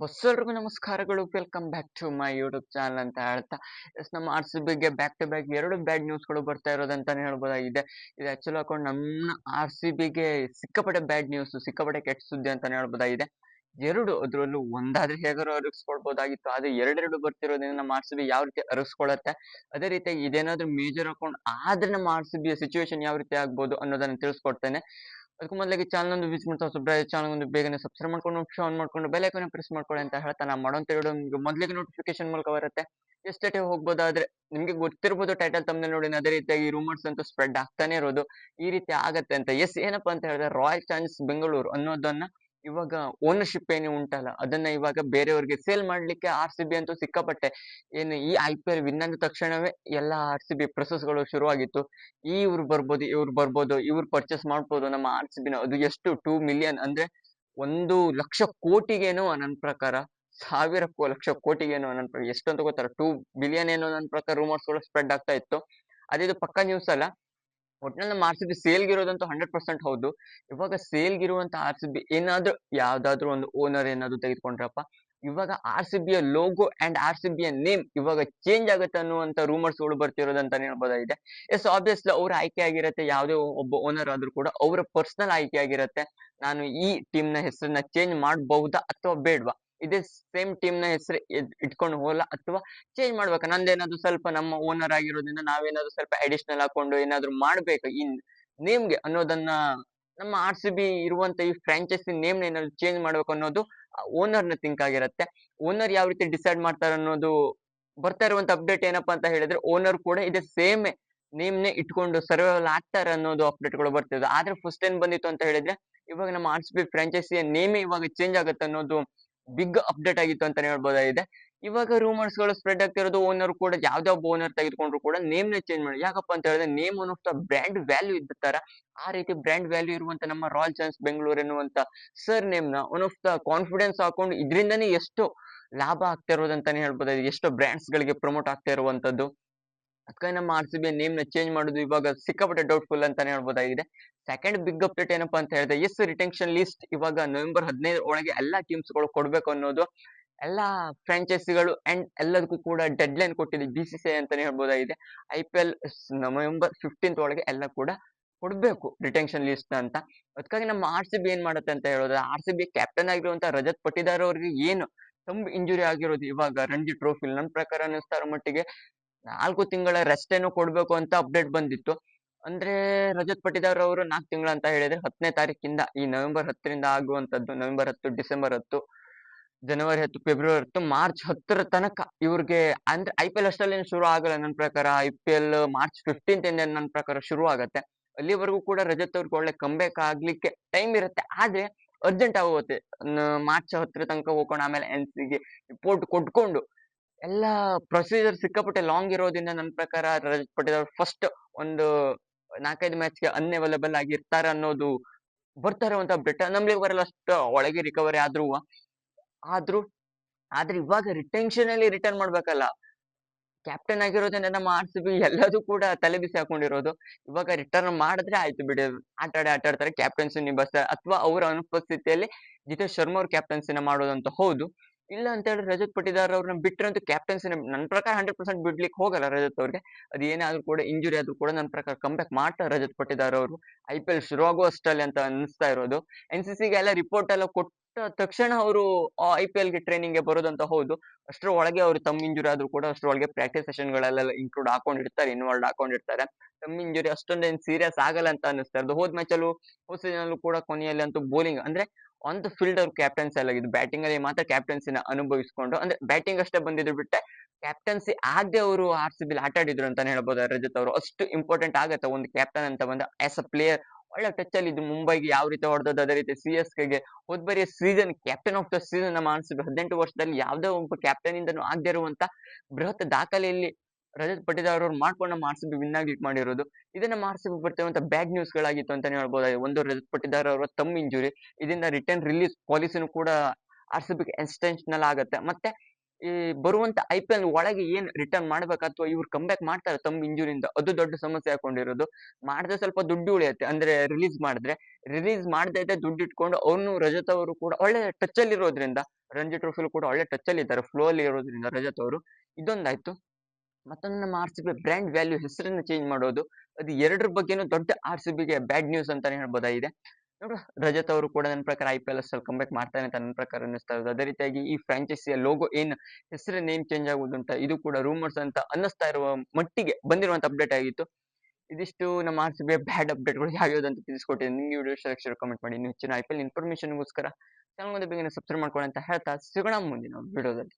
ಬಸ್ಸೆಲ್ರಿಗೂ ನಮಸ್ಕಾರಗಳು. Welcome back to my YouTube channel ಅಂತ ಹೇಳ್ತಾ, ಎಸ್, ನಮ್ಮ ಆರ್ ಸಿ ಬಿಗೆ ಬ್ಯಾಕ್ ಟು ಬ್ಯಾಕ್ ಎರಡು ಬ್ಯಾಡ್ ನ್ಯೂಸ್ಗಳು ಬರ್ತಾ ಇರೋದಂತಾನೆ ಹೇಳ್ಬೋದಾಗಿದೆ. ಇದು ಆಕ್ಚುಲ್ ಹಾಕೊಂಡು ನಮ್ಮ ಆರ್ ಸಿ ಬಿಗೆ ಸಿಕ್ಕಾಪಟ್ಟೆ ಬ್ಯಾಡ್ ನ್ಯೂಸ್ ಸಿಕ್ಕಪಟ್ಟೆ ಕೆಟ್ಟ ಸುದ್ದಿ ಅಂತಾನೆ ಹೇಳ್ಬೋದಾಗಿದೆ. ಎರಡು, ಅದರಲ್ಲೂ ಒಂದಾದ್ರೆ ಹೇಗಾರು ಅರಗಿಸ್ಕೊಳ್ಬೋದಾಗಿತ್ತು ಅದು ಎರಡೆರಡು ಬರ್ತಿರೋದ್ರಿಂದ ನಮ್ಮ ಆರ್ ಸಿ ಬಿ ಯಾವ ರೀತಿ ಅರಗಿಸ್ಕೊಳತ್ತೆ ಅದೇ ರೀತಿ ಇದೇನಾದ್ರೂ ಮೇಜರ್ ಅಕೌಂಟ್ ಆದ್ರೆ ನಮ್ಮ ಆರ್ ಸಿ ಬಿ ಸಿಚುವೇಶನ್ ಯಾವ ರೀತಿ ಆಗ್ಬೋದು ಅನ್ನೋದನ್ನ ತಿಳಿಸ್ಕೊಡ್ತೇನೆ. ಅದಕ್ಕೂ ಮೊದಲಿಗೆ ಚಾನಲ್ ಒಂದು ವಿಸಿಟ್ ಮಾಡ್ತಾ ಸುಬ್ರಾಯ ಚಾನಲ್ ಒಂದು ಬೇಗನೆ ಸಬ್ಸ್ಕ್ರೈಬ್ ಮಾಡ್ಕೊಂಡು ಆನ್ ಮಾಡ್ಕೊಂಡು ಬೆಲ್ ಐಕಾನ್ ಪ್ರೆಸ್ ಮಾಡ್ಕೊಳ್ಳಿ ಅಂತ ಹೇಳ್ತಾ ನಾ ಮಾಡೋಂತ ವಿಡಿಯೋ ನಿಮ್ಗೆ ಮೊದಲಿಗೆ ನೋಟಿಫಿಕೇಶನ್ ಮೂಲಕ ಬರುತ್ತೆ. ಎಷ್ಟೇ ಹೋಗ್ಬೋದಾದ್ರೆ ನಿಮ್ಗೆ ಗೊತ್ತಿರ್ಬೋದು ಟೈಟಲ್ ತಮ್ಮನೆ ನೋಡಿ, ಅದೇ ರೀತಿಯಾಗಿ ರೂಮರ್ಸ್ ಅಂತೂ ಸ್ಪ್ರೆಡ್ ಆಗ್ತಾನೆ ಇರೋದು. ಈ ರೀತಿ ಆಗತ್ತೆ ಅಂತ. ಎಸ್ ಏನಪ್ಪ ಅಂತ ಹೇಳಿದ್ರೆ ರಾಯಲ್ ಚಾನ್ಸ್ ಬೆಂಗಳೂರು ಅನ್ನೋದನ್ನ ಇವಾಗ ಓನರ್ಶಿಪ್ ಏನು ಉಂಟಲ್ಲ, ಅದನ್ನ ಇವಾಗ ಬೇರೆಯವ್ರಿಗೆ ಸೇಲ್ ಮಾಡ್ಲಿಕ್ಕೆ ಆರ್ ಸಿ ಬಿ ಅಂತೂ ಸಿಕ್ಕಾಪಟ್ಟೆ. ಏನು ಈ ಐ ಪಿ ಎಲ್ ವಿನ್ ಅಂದ ತಕ್ಷಣವೇ ಎಲ್ಲ ಆರ್ ಸಿ ಬಿ ಗಳು ಶುರುವಾಗಿತ್ತು. ಈ ಇವ್ರು ಬರ್ಬೋದು ಇವ್ರು ಬರ್ಬೋದು, ಇವ್ರು ಪರ್ಚೇಸ್ ಮಾಡ್ಬೋದು ನಮ್ಮ ಆರ್ ಸಿ ಬಿನ ಅದು ಎಷ್ಟು? ಟೂ ಮಿಲಿಯನ್ ಅಂದ್ರೆ ಒಂದು ಲಕ್ಷ ಕೋಟಿಗೇನೋ ನನ್ನ ಪ್ರಕಾರ, ಸಾವಿರ ಲಕ್ಷ ಕೋಟಿಗೇನೋ ನನ್ನ ಪ್ರಕಾರ ಎಷ್ಟು ಅಂತ ಗೊತ್ತಾರ ಟೂ ಬಿಲಿಯನ್ ಏನೋ ನನ್ನ ಪ್ರಕಾರ ರೂಮರ್ಸ್ಗಳು ಸ್ಪ್ರೆಡ್ ಆಗ್ತಾ ಇತ್ತು. ಅದಿದು ಪಕ್ಕ ನ್ಯೂಸ್ ಅಲ್ಲ ಒಟ್ನಲ್ಲಿ ನಮ್ಮ ಆರ್ ಸಿ ಬಿ ಸೇಲ್ಗಿರೋದಂತೂ ಹಂಡ್ರೆಡ್ ಪರ್ಸೆಂಟ್ ಹೌದು. ಇವಾಗ ಸೇಲ್ಗೆ ಇರುವಂತ ಆರ್ ಸಿ ಬಿ ಏನಾದ್ರೂ ಯಾವ್ದಾದ್ರು ಒಂದು ಓನರ್ ಏನಾದ್ರು ತೆಗೆದುಕೊಂಡ್ರಪ್ಪ, ಇವಾಗ ಆರ್ ಸಿ ಬಿಯ ಲೋಗೋ ಅಂಡ್ ಆರ್ ಸಿ ಬಿಯ ನೇಮ್ ಇವಾಗ ಚೇಂಜ್ ಆಗುತ್ತೆ ಅನ್ನುವಂತ ರೂಮರ್ಸ್ಗಳು ಬರ್ತಿರೋದಂತಾನೆ ಹೇಳ್ಬೋದಾಗಿದೆ. ಎಸ್ ಆಬ್ವಿಯಸ್ಲಿ ಅವ್ರ ಆಯ್ಕೆ ಆಗಿರುತ್ತೆ, ಯಾವುದೇ ಒಬ್ಬ ಓನರ್ ಆದ್ರೂ ಕೂಡ ಅವರ ಪರ್ಸನಲ್ ಆಯ್ಕೆ ಆಗಿರುತ್ತೆ. ನಾನು ಈ ಟೀಮ್ನ ಹೆಸರನ್ನ ಚೇಂಜ್ ಮಾಡಬಹುದಾ ಅಥವಾ ಬೇಡ್ವಾ? ಇದೇ ಸೇಮ್ ಟೀಮ್ನ ಹೆಸರು ಇಟ್ಕೊಂಡು ಹೋಗಲ್ಲ ಅಥವಾ ಚೇಂಜ್ ಮಾಡ್ಬೇಕಾ. ನಂದೇನಾದ್ರು ಸ್ವಲ್ಪ ನಮ್ಮ ಓನರ್ ಆಗಿರೋದ್ರಿಂದ ನಾವೇನಾದ್ರು ಸ್ವಲ್ಪ ಅಡಿಷನಲ್ ಹಾಕೊಂಡು ಏನಾದ್ರು ಮಾಡ್ಬೇಕು? ಈ ನೇಮ್ಗೆ ಅನ್ನೋದನ್ನ ನಮ್ಮ ಆರ್ ಸಿ ಬಿ ಇರುವಂತ ಈ ಫ್ರಾಂಚೈಸಿ ನೇಮ್ ಏನಾದ್ರು ಚೇಂಜ್ ಮಾಡ್ಬೇಕು ಅನ್ನೋದು ಓನರ್ನ ಥಿಂಕ್ ಆಗಿರತ್ತೆ. ಓನರ್ ಯಾವ ರೀತಿ ಡಿಸೈಡ್ ಮಾಡ್ತಾರೆ ಅನ್ನೋದು ಬರ್ತಾ ಇರುವಂತ ಅಪ್ಡೇಟ್ ಏನಪ್ಪಾ ಅಂತ ಹೇಳಿದ್ರೆ ಓನರ್ ಕೂಡ ಇದೇ ಸೇಮ್ ನೇಮ್ ನೇ ಇಟ್ಕೊಂಡು ಸರ್ವೈವಲ್ ಆಗ್ತಾರೆ ಅನ್ನೋದು ಅಪ್ಡೇಟ್ಗಳು ಬರ್ತಿದೆ. ಆದ್ರೆ ಫಸ್ಟ್ ಏನ್ ಬಂದಿತ್ತು ಅಂತ ಹೇಳಿದ್ರೆ, ಇವಾಗ ನಮ್ಮ ಆರ್ ಸಿ ಬಿ ಫ್ರಾಂಚೈಸಿಯ ನೇಮೇ ಇವಾಗ ಚೇಂಜ್ ಆಗುತ್ತೆ ಅನ್ನೋದು ಬಿಗ್ ಅಪ್ಡೇಟ್ ಆಗಿತ್ತು ಅಂತಾನೆ ಹೇಳ್ಬೋದಾಗಿದೆ. ಇವಾಗ ರೂಮರ್ಸ್ಗಳು ಸ್ಪ್ರೆಡ್ ಆಗ್ತಿರೋದು ಓನರ್ ಕೂಡ ಯಾವ್ದಾವ್ ಓನರ್ ತೆಗೆದುಕೊಂಡ್ರು ಕೂಡ ನೇಮ್ ನೇ ಚೇಂಜ್ ಮಾಡಿ. ಯಾಕಪ್ಪ ಅಂತ ಹೇಳಿದ್ರೆ ನೇಮ್ ದ ಬ್ರ್ಯಾಂಡ್ ವ್ಯಾಲ್ಯೂ ಇದ್ದ ತರ ಆ ರೀತಿ ಬ್ರ್ಯಾಂಡ್ ವ್ಯಾಲ್ಯೂ ಇರುವಂತ ನಮ್ಮ ರಾಯಲ್ ಚಾನ್ಸ್ ಬೆಂಗಳೂರು ಎನ್ನುವಂತ ಸರ್ ನೇಮ್ನ ಒನ್ ಆಫ್ ದ ಕಾನ್ಫಿಡೆನ್ಸ್ ಹಾಕೊಂಡು ಇದರಿಂದನೇ ಎಷ್ಟು ಲಾಭ ಆಗ್ತಾ ಇರೋದಂತಾನೆ ಹೇಳ್ಬೋದಾಗಿದೆ. ಎಷ್ಟು ಬ್ರ್ಯಾಂಡ್ಸ್ ಗಳಿಗೆ ಪ್ರಮೋಟ್ ಆಗ್ತಾ ಇರುವಂತದ್ದು ಅದಕ್ಕೆ ನಮ್ಮ ಆರ್ ಸಿ ಬಿ ನೇಮ್ನ ಚೇಂಜ್ ಮಾಡೋದು, ಇವಾಗ ಸಿಕ್ಕಾಪಟ್ಟೆ ಡೌಟ್ಫುಲ್ ಅಂತಾನೆ ಹೇಳ್ಬೋದಾಗಿದೆ. ಸೆಕೆಂಡ್ ಬಿಗ್ ಅಪ್ಡೇಟ್ ಏನಪ್ಪ ಅಂತ ಹೇಳಿದ್ರೆ ಎಸ್ ರಿಟೆನ್ಷನ್ ಲಿಸ್ಟ್ ಇವಾಗ ನವೆಂಬರ್ ಹದಿನೈದು ಒಳಗೆ ಎಲ್ಲಾ ಟೀಮ್ಸ್ಗಳು ಕೊಡಬೇಕು ಅನ್ನೋದು, ಎಲ್ಲಾ ಫ್ರಾಂಚೈಸಿಗಳು ಅಂಡ್ ಎಲ್ಲದಕ್ಕೂ ಕೂಡ ಡೆಡ್ ಲೈನ್ ಕೊಟ್ಟಿದೆ ಬಿ ಸಿ ಸಿ ಐ ಅಂತಾನೆ ಹೇಳ್ಬೋದಾಗಿದೆ. I P L November fifteenth ಒಳಗೆ ಎಲ್ಲ ಕೂಡ ಕೊಡಬೇಕು ರಿಟೆನ್ಷನ್ ಲಿಸ್ಟ್ ಅಂತ. ಅದಕ್ಕಾಗಿ ನಮ್ಮ ಆರ್ ಸಿ ಬಿ ಏನ್ ಮಾಡುತ್ತೆ ಅಂತ ಹೇಳೋದು ಆರ್ ಸಿ ಬಿ ಕ್ಯಾಪ್ಟನ್ ಆಗಿರುವಂತ ರಜತ್ ಪಟಿದಾರ್ ಅವ್ರಿಗೆ ಏನು ತುಂಬ ಇಂಜುರಿ ಆಗಿರೋದು ಇವಾಗ ರಣಜಿ ಟ್ರೋಫಿ ನನ್ನ ಪ್ರಕಾರ ಅನ್ನಿಸ್ತಾರ ಮಟ್ಟಿಗೆ ನಾಲ್ಕು ತಿಂಗಳ ರೆಸ್ಟ್ ಕೊಡಬೇಕು ಕೊಡ್ಬೇಕು ಅಂತ ಅಪ್ಡೇಟ್ ಬಂದಿತ್ತು. ಅಂದ್ರೆ ರಜತ್ ಪಟಿದಾರ್ ಅವರು ನಾಲ್ಕು ತಿಂಗಳ ಅಂತ ಹೇಳಿದ್ರೆ ಹತ್ತನೇ ತಾರೀಕಿಂದ ಈ ನವೆಂಬರ್ ಹತ್ತರಿಂದ ಆಗುವಂತದ್ದು ನವೆಂಬರ್ ಹತ್ತು, ಡಿಸೆಂಬರ್ ಹತ್ತು, ಜನವರಿ ಹತ್ತು, ಫೆಬ್ರವರಿ ಹತ್ತು, ಮಾರ್ಚ್ ಹತ್ತರ ತನಕ ಇವ್ರಿಗೆ ಅಂದ್ರೆ ಐ ಪಿ ಎಲ್ ಅಷ್ಟಲ್ಲಿ ಶುರು ಆಗಲ್ಲ ನನ್ನ ಪ್ರಕಾರ. I P L March fifteenth ಇಂದ ನನ್ನ ಪ್ರಕಾರ ಶುರು ಆಗತ್ತೆ. ಅಲ್ಲಿವರೆಗೂ ಕೂಡ ರಜತ್ ಅವ್ರಿಗೆ ಒಳ್ಳೆ ಕಂಬ್ಯಾಕ್ ಆಗ್ಲಿಕ್ಕೆ ಟೈಮ್ ಇರುತ್ತೆ. ಆದ್ರೆ ಅರ್ಜೆಂಟ್ ಆಗುತ್ತೆ ಮಾರ್ಚ್ ಹತ್ತರ ತನಕ ಹೋಗೋಣ. ಆಮೇಲೆ ಎನ್ಗೆ ರಿಪೋರ್ಟ್ ಕೊಟ್ಕೊಂಡು ಎಲ್ಲ ಪ್ರೊಸೀಜರ್ ಸಿಕ್ಕಾಪಟ್ಟೆ ಲಾಂಗ್ ಇರೋದ್ರಿಂದ ನನ್ನ ಪ್ರಕಾರ ರಜತ್ ಪಟೇಲ್ ಫಸ್ಟ್ ಒಂದು ನಾಲ್ಕೈದು ಮ್ಯಾಚ್ಗೆ ಅನ್ಅವೈಲಬಲ್ ಆಗಿರ್ತಾರೆ ಅನ್ನೋದು ಬರ್ತಾ ಅಂತ ಅಪ್ಡೇಟ್ ನಮ್ಗೆ ಬರಲ್ಲ ಅಷ್ಟು ಒಳಗೆ ರಿಕವರಿ ಆದ್ರೂ. ಆದ್ರೂ, ಆದ್ರೆ ಇವಾಗ ರಿಟೆನ್ಷನ್ ಅಲ್ಲಿ ರಿಟರ್ನ್ ಮಾಡ್ಬೇಕಲ್ಲ. ಕ್ಯಾಪ್ಟನ್ ಆಗಿರೋದ್ರಿಂದ ನಮ್ಮ ಆರ್ ಸಿ ಬಿ ಎಲ್ಲದೂ ಕೂಡ ತಲೆ ಬಿಸಿ ಹಾಕೊಂಡಿರೋದು. ಇವಾಗ ರಿಟರ್ನ್ ಮಾಡಿದ್ರೆ ಆಯ್ತು ಬಿಡಿ. ಆಟ ಆಡಿ, ಆಟ ಆಡ್ತಾರೆ ಕ್ಯಾಪ್ಟನ್ಸಿ ನಿಭಾಯಿಸ್ತಾರೆ. ಅಥವಾ ಅವರ ಅನುಪಸ್ಥಿತಿಯಲ್ಲಿ ಜಿತೇಶ್ ಶರ್ಮಾ ಅವ್ರ ಕ್ಯಾಪ್ಟನ್ಸಿನ ಮಾಡೋದಂತ ಹೌದು. ಇಲ್ಲ ಅಂತ ಹೇಳಿ ರಜತ್ ಪಟಿದಾರ್ ಅವ್ರನ್ನ ಬಿಟ್ರಂತೂ ಕ್ಯಾಪ್ಟನ್ಸಿನ ನನ್ನ ಪ್ರಕಾರ ಹಂಡ್ರೆಡ್ ಪರ್ಸೆಂಟ್ ಬಿಡ್ಲಿಕ್ಕೆ ಹೋಗಲ್ಲ ರಜತ್ ಅವ್ರಿಗೆ. ಅದು ಏನೇ ಆದ್ರೂ ಕೂಡ ಇಂಜುರಿ ಆದ್ರೂ ಕೂಡ ನನ್ನ ಪ್ರಕಾರ ಕಂಬ್ಯಾಕ್ ಮಾಡ್ತಾರೆ ರಜತ್ ಪಟಿದಾರ್ ಅವರು. ಐ ಪಿ ಎಲ್ ಶುರು ಅಷ್ಟಲ್ಲಿ ಅಂತ ಅನಿಸ್ತಾ ಇರೋದು. ಎನ್ ಸಿ ಸಿಗೆ ಎಲ್ಲ ರಿಪೋರ್ಟ್ ಎಲ್ಲ ಕೊಟ್ಟ ತಕ್ಷಣ ಅವರು ಐ ಪಿ ಎಲ್ಗೆ ಗೆ ಟ್ರೈನಿಂಗ್ಗೆ ಬರೋದಂತ ಹೌದು. ಅಷ್ಟರ ಒಳಗೆ ಅವರು ತಮ್ಮ ಇಂಜುರಿ ಆದ್ರೂ ಕೂಡ ಅಷ್ಟರೊಳಗೆ ಪ್ರಾಕ್ಟೀಸ್ ಸೆಷನ್ ಗಳೆಲ್ಲ ಇನ್ಕ್ಲೂಡ್ ಹಾಕೊಂಡಿರ್ತಾರೆ ಇನ್ವಾಲ್ವ್ ಹಾಕೊಂಡಿರ್ತಾರೆ. ತಮ್ಮ ಇಂಜುರಿ ಅಷ್ಟೊಂದೇನು ಸೀರಿಯಸ್ ಆಗಲ್ಲ ಅಂತ ಅನಿಸ್ತಾ ಇರೋದು. ಹೋದ್ ಮ್ಯಾಚಲ್ಲೂ ಹೋದ್ ಅಲ್ಲೂ ಕೂಡ ಕೊನೆಯಲ್ಲಿ ಅಂತೂ ಬೌಲಿಂಗ್ ಅಂದ್ರೆ ಆನ್ ದ ಫೀಲ್ಡ್ ಅವ್ರ ಕ್ಯಾಪ್ಟನ್ಸಿ ಇದು ಬ್ಯಾಟಿಂಗ್ ಅಲ್ಲಿ ಮಾತ್ರ ಕ್ಯಾಪ್ಟನ್ಸಿನ ಅನುಭವಿಸಿಕೊಂಡು, ಅಂದ್ರೆ ಬ್ಯಾಟಿಂಗ್ ಅಷ್ಟೇ ಬಂದಿದ್ರು ಬಿಟ್ಟೆ ಕ್ಯಾಪ್ಟನ್ಸಿ ಆಗದೆ ಅವರು ಆರ್ ಸಿ ಬಿಲ್ ಆಟ ಆಡಿದ್ರು ಅಂತಾನೆ ಹೇಳ್ಬೋದು ರಜತ್ ಅವರು. ಅಷ್ಟು ಇಂಪಾರ್ಟೆಂಟ್ ಆಗತ್ತೆ ಒಂದು ಕ್ಯಾಪ್ಟನ್ ಅಂತ ಬಂದ ಆಸ್ ಅ ಪ್ಲೇಯರ್ ಒಳ್ಳೆ ಟಚ್ ಅಲ್ಲಿ ಇದು ಮುಂಬೈಗೆ ಯಾವ ರೀತಿ ಹೊಡೆದದ್ದು ಅದೇ ರೀತಿ ಸಿ ಎಸ್ ಕೆಗೆ ಹೋದ್ಬರಿಯ season captain of the season ನಮ್ಮ ಬಿ ಹದಿನೆಂಟು ವರ್ಷದಲ್ಲಿ ಯಾವುದೇ ಒಬ್ಬ ಕ್ಯಾಪ್ಟನ್ ಇಂದನು ಆಗದೆ ಇರುವಂತ ಬೃಹತ್ ದಾಖಲೆಯಲ್ಲಿ ರಜತ್ ಪಟ್ಟಿದಾರ್ ಅವ್ರು ಮಾಡ್ಕೊಂಡು ನಮ್ಮ ಆರ್ ಸಿ ವಿನ್ ಆಗ್ಲಿಕ್ಕೆ ಮಾಡಿರೋದು. ಇದನ್ನ ನಮ್ಮ ಆರ್ ಸಿ ಬಿ ಬರ್ತಿರುವಂತ ಬ್ಯಾಡ್ ನ್ಯೂಸ್ ಗಳಾಗಿತ್ತು ಅಂತಾನೆ ಹೇಳ್ಬೋದು? ಒಂದು ರಜತ್ ಪಟ್ಟಿದಾರ್ ಅವರ ತಮ್ಮ ಇಂಜುರಿ ಇದರಿಂದ ರಿಟರ್ನ್ ರಿಲೀಸ್ ಪಾಲಿಸಿನೂ ಕೂಡ ಆರ್ ಸಿ ಆಗುತ್ತೆ. ಮತ್ತೆ ಈ ಬರುವಂತ ಐ ಪಿ ಎಲ್ ಒಳಗೆ ಏನ್ ರಿಟರ್ನ್ ಮಾಡ್ಬೇಕು ಅಥವಾ ಇವ್ರು ಕಮ್ಬ್ಯಾಕ್ ಮಾಡ್ತಾರೆ ತಮ್ಮ ಇಂಜುರಿಯಿಂದ ಅದು ದೊಡ್ಡ ಸಮಸ್ಯೆ ಹಾಕೊಂಡಿರೋದು. ಮಾಡಿದ್ರೆ ಸ್ವಲ್ಪ ದುಡ್ಡು ಉಳಿಯುತ್ತೆ. ಅಂದ್ರೆ ರಿಲೀಸ್ ಮಾಡಿದ್ರೆ ರಿಲೀಸ್ ಮಾಡದೇ ಇದ್ದೆ ದುಡ್ಡು ಇಟ್ಕೊಂಡು ಅವನು ರಜತ್ ಅವರು ಕೂಡ ಒಳ್ಳೆ ಟಚ್ ಅಲ್ಲಿ ಇರೋದ್ರಿಂದ ರಂಜಿ ಟ್ರೋಫಿಲ್ ಕೂಡ ಒಳ್ಳೆ ಟಚ್ ಅಲ್ಲಿ ಇದ್ದಾರೆ ಫ್ಲೋ ಅಲ್ಲಿ ಇರೋದ್ರಿಂದ ರಜತ್ ಅವರು. ಇದೊಂದಾಯ್ತು. ಮತ್ತೊಂದು ನಮ್ಮ R C B brand value ಹೆಸರನ್ನ ಚೇಂಜ್ ಮಾಡೋದು, ಅದು ಎರಡರ ಬಗ್ಗೆನೂ ದೊಡ್ಡ ಆರ್ ಸಿ ಬಿಗೆ ಬ್ಯಾಡ್ ನ್ಯೂಸ್ ಅಂತಾನೆ ಹೇಳ್ಬೋದಾಗಿದೆ. ನೋಡು, ರಜತ್ ಅವರು ಕೂಡ ನನ್ನ ಪ್ರಕಾರ ಐ ಪಿ ಎಲ್ ಅಲ್ಲಿ ಕಂಬ್ಯಾಕ್ ಮಾಡ್ತಾನೆ ಅಂತ ನನ್ನ ಪ್ರಕಾರ ಅನ್ನಿಸ್ತಾ ಇರೋದು. ಅದೇ ರೀತಿಯಾಗಿ ಈ ಫ್ರಾಂಚೈಸಿಯ ಲೋಗೋ ಏನು ಹೆಸರು ನೇಮ್ ಚೇಂಜ್ ಆಗುವುದು ಅಂತ, ಇದು ಕೂಡ ರೂಮರ್ಸ್ ಅಂತ ಅನ್ನಿಸ್ತಾ ಇರುವ ಮಟ್ಟಿಗೆ ಬಂದಿರುವಂತ ಅಪ್ಡೇಟ್ ಆಗಿತ್ತು. ಇದಿಷ್ಟು ನಮ್ಮ ಆರ್ ಸಿ ಬಿ ಬ್ಯಾಡ್ ಅಪ್ಡೇಟ್ಗಳು ಯಾವ್ಯಾವ್ದು ಅಂತ ತಿಳಿಸ್ಕೊಟ್ಟಿದ್ದೀನಿ. ನಿಮ್ಗೆ ವಿಡಿಯೋ ಇಷ್ಟ ಕಮೆಂಟ್ ಮಾಡಿ. ಇನ್ನು ಹೆಚ್ಚಿನ ಐ ಪಿ ಎಲ್ ಇನ್ಫಾರ್ಮೇಶನ್ಗೋಸ್ಕರ ಚಾನಲ್ ಒಂದು ಸಬ್ಸ್ಕ್ರೈಬ್ ಮಾಡ್ಕೊಳ್ಳಿ ಅಂತ ಹೇಳ್ತಾ ಸಿಗೋಣ ಮುಂದಿನ ವಿಡಿಯೋದಲ್ಲಿ